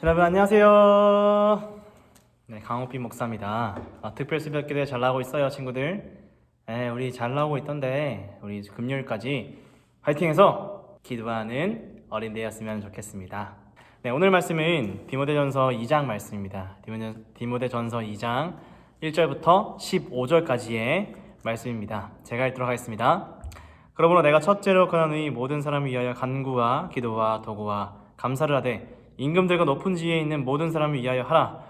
여러분 안녕하세요. 네, 강호빈 목사입니다. 아, 특별 수업 기대 잘 나오고 있어요, 친구들. 네, 우리 잘 나오고 있던데 우리 금요일까지 화이팅해서 기도하는 어린 되었으면 좋겠습니다. 네, 오늘 말씀은 디모데전서 2장 말씀입니다. 디모데, 디모데전서 2장 1절부터 15절까지의 말씀입니다. 제가 읽도록 하겠습니다. 그러므로 내가 첫째로 그러니 모든 사람을 위하여 간구와 기도와 도구와 감사를 하되 임금들과 높은 지위에 있는 모든 사람을 위하여 하라.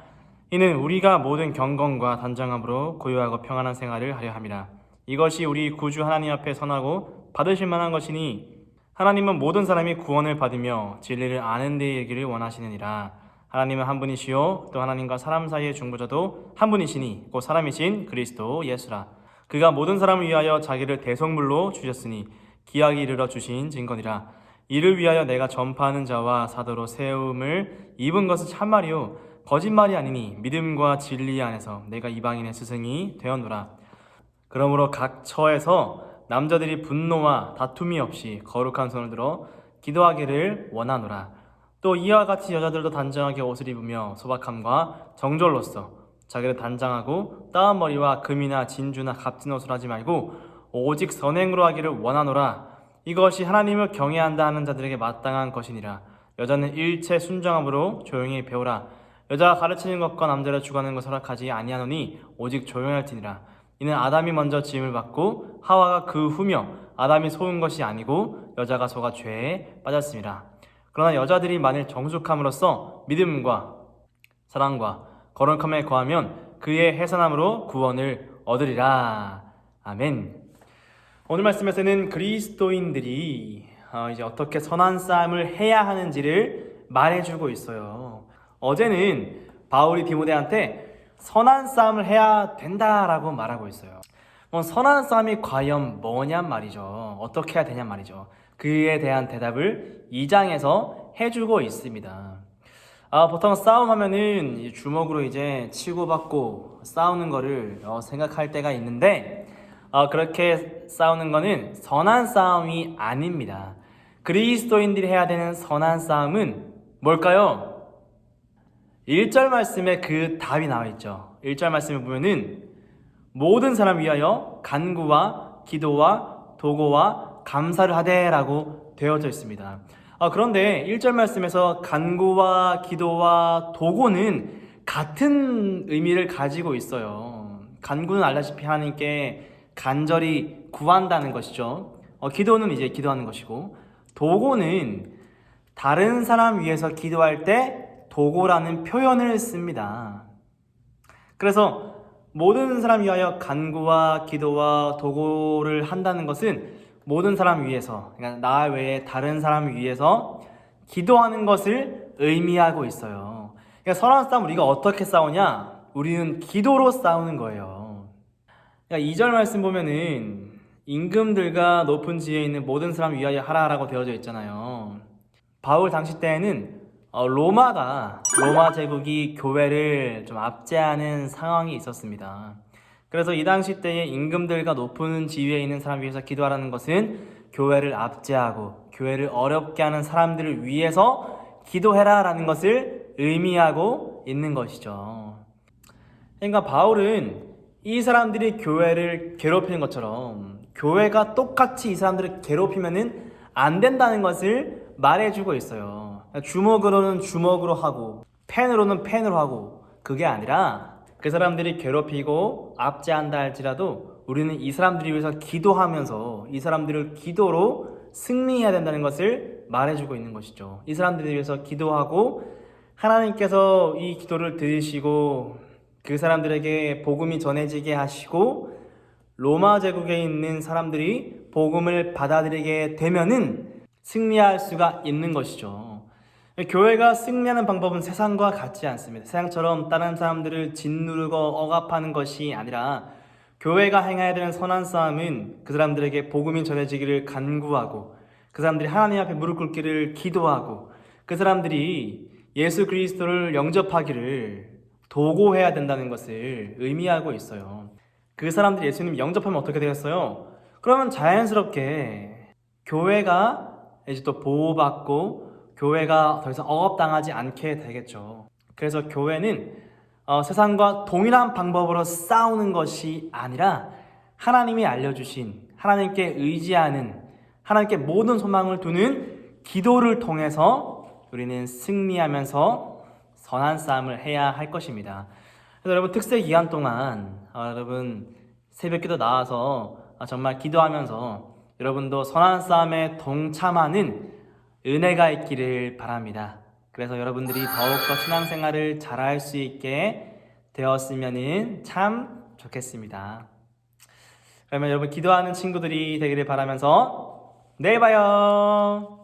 이는 우리가 모든 경건과 단정함으로 고요하고 평안한 생활을 하려 함이라. 이것이 우리 구주 하나님 앞에 선하고 받으실 만한 것이니 하나님은 모든 사람이 구원을 받으며 진리를 아는 데 이르기를 원하시느니라. 하나님은 한 분이시요 또 하나님과 사람 사이의 중보자도 한 분이시니 곧 사람이신 그리스도 예수라. 그가 모든 사람을 위하여 자기를 대성물로 주셨으니 기약이 이르러 주신 증거니라. 이를 위하여 내가 전파하는 자와 사도로 세움을 입은 것은 참말이요 거짓말이 아니니 믿음과 진리 안에서 내가 이방인의 스승이 되었노라. 그러므로 각 처에서 남자들이 분노와 다툼이 없이 거룩한 손을 들어 기도하기를 원하노라. 또 이와 같이 여자들도 단정하게 옷을 입으며 소박함과 정절로서 자기를 단장하고 따은 머리와 금이나 진주나 값진 옷을 하지 말고 오직 선행으로 하기를 원하노라. 이것이 하나님을 경외한다 하는 자들에게 마땅한 것이니라. 여자는 일체 순정함으로 조용히 배우라. 여자가 가르치는 것과 남자를 주관하는 것을 허락하지 아니하노니 오직 조용할지니라. 이는 아담이 먼저 지음을 받고 하와가 그 후며 아담이 속은 것이 아니고 여자가 속아 죄에 빠졌습니다. 그러나 여자들이 만일 정숙함으로써 믿음과 사랑과 거룩함에 거하면 그의 해산함으로 구원을 얻으리라. 아멘. 오늘 말씀에서는 그리스도인들이 어, 이제 어떻게 선한 싸움을 해야 하는지를 말해주고 있어요. 어제는 바울이 디모데한테 선한 싸움을 해야 된다라고 말하고 있어요. 뭐 선한 싸움이 과연 뭐냔 말이죠. 어떻게 해야 되냔 말이죠. 그에 대한 대답을 2장에서 해주고 있습니다. 아, 보통 싸움하면은 이 주먹으로 이제 치고받고 싸우는 거를 어, 생각할 때가 있는데 어, 그렇게 싸우는 거는 선한 싸움이 아닙니다. 그리스도인들이 해야 되는 선한 싸움은 뭘까요? 1절 말씀에 그 답이 나와 있죠. 1절 말씀에 보면은 모든 사람 위하여 간구와 기도와 도고와 감사를 하되라고 되어져 있습니다. 아, 그런데 1절 말씀에서 간구와 기도와 도고는 같은 의미를 가지고 있어요. 간구는 알다시피 하나님께 간절히 구한다는 것이죠. 어, 기도는 이제 기도하는 것이고 도고는 다른 사람 위해서 기도할 때 도고라는 표현을 씁니다. 그래서 모든 사람 위하여 간구와 기도와 도고를 한다는 것은 모든 사람 위해서, 그러니까 나 외에 다른 사람 위해서 기도하는 것을 의미하고 있어요. 그러니까 선한 싸움 우리가 어떻게 싸우냐? 우리는 기도로 싸우는 거예요. 그러니까 2절 말씀 보면은 임금들과 높은 지위에 있는 모든 사람 위하여 하라라고 되어져 있잖아요. 바울 당시 때에는 어, 로마가 로마 제국이 교회를 좀 압제하는 상황이 있었습니다. 그래서 이 당시 때에 임금들과 높은 지위에 있는 사람 위해서 기도하라는 것은 교회를 압제하고 교회를 어렵게 하는 사람들을 위해서 기도해라라는 것을 의미하고 있는 것이죠. 그러니까 바울은 이 사람들이 교회를 괴롭히는 것처럼 교회가 똑같이 이 사람들을 괴롭히면은 안 된다는 것을 말해주고 있어요. 주먹으로는 주먹으로 하고 펜으로는 펜으로 하고 그게 아니라 그 사람들이 괴롭히고 압제한다 할지라도 우리는 이 사람들이 위해서 기도하면서 이 사람들을 기도로 승리해야 된다는 것을 말해주고 있는 것이죠. 이 사람들을 위해서 기도하고 하나님께서 이 기도를 들으시고 그 사람들에게 복음이 전해지게 하시고 로마 제국에 있는 사람들이 복음을 받아들이게 되면은 승리할 수가 있는 것이죠. 교회가 승리하는 방법은 세상과 같지 않습니다. 세상처럼 다른 사람들을 짓누르고 억압하는 것이 아니라 교회가 행해야 되는 선한 싸움은 그 사람들에게 복음이 전해지기를 간구하고 그 사람들이 하나님 앞에 무릎 꿇기를 기도하고 그 사람들이 예수 그리스도를 영접하기를 도고해야 된다는 것을 의미하고 있어요. 그 사람들이 예수님 영접하면 어떻게 되겠어요? 그러면 자연스럽게 교회가 이제 또 보호받고 교회가 더 이상 억압당하지 않게 되겠죠. 그래서 교회는 어, 세상과 동일한 방법으로 싸우는 것이 아니라 하나님이 알려주신 하나님께 의지하는 하나님께 모든 소망을 두는 기도를 통해서 우리는 승리하면서 선한 싸움을 해야 할 것입니다. 그래서 여러분 특세 기간 동안 어, 여러분 새벽기도 나와서 어, 정말 기도하면서 여러분도 선한 싸움에 동참하는 은혜가 있기를 바랍니다. 그래서 여러분들이 더욱더 신앙생활을 잘할 수 있게 되었으면 참 좋겠습니다. 그러면 여러분 기도하는 친구들이 되기를 바라면서 내일 봐요.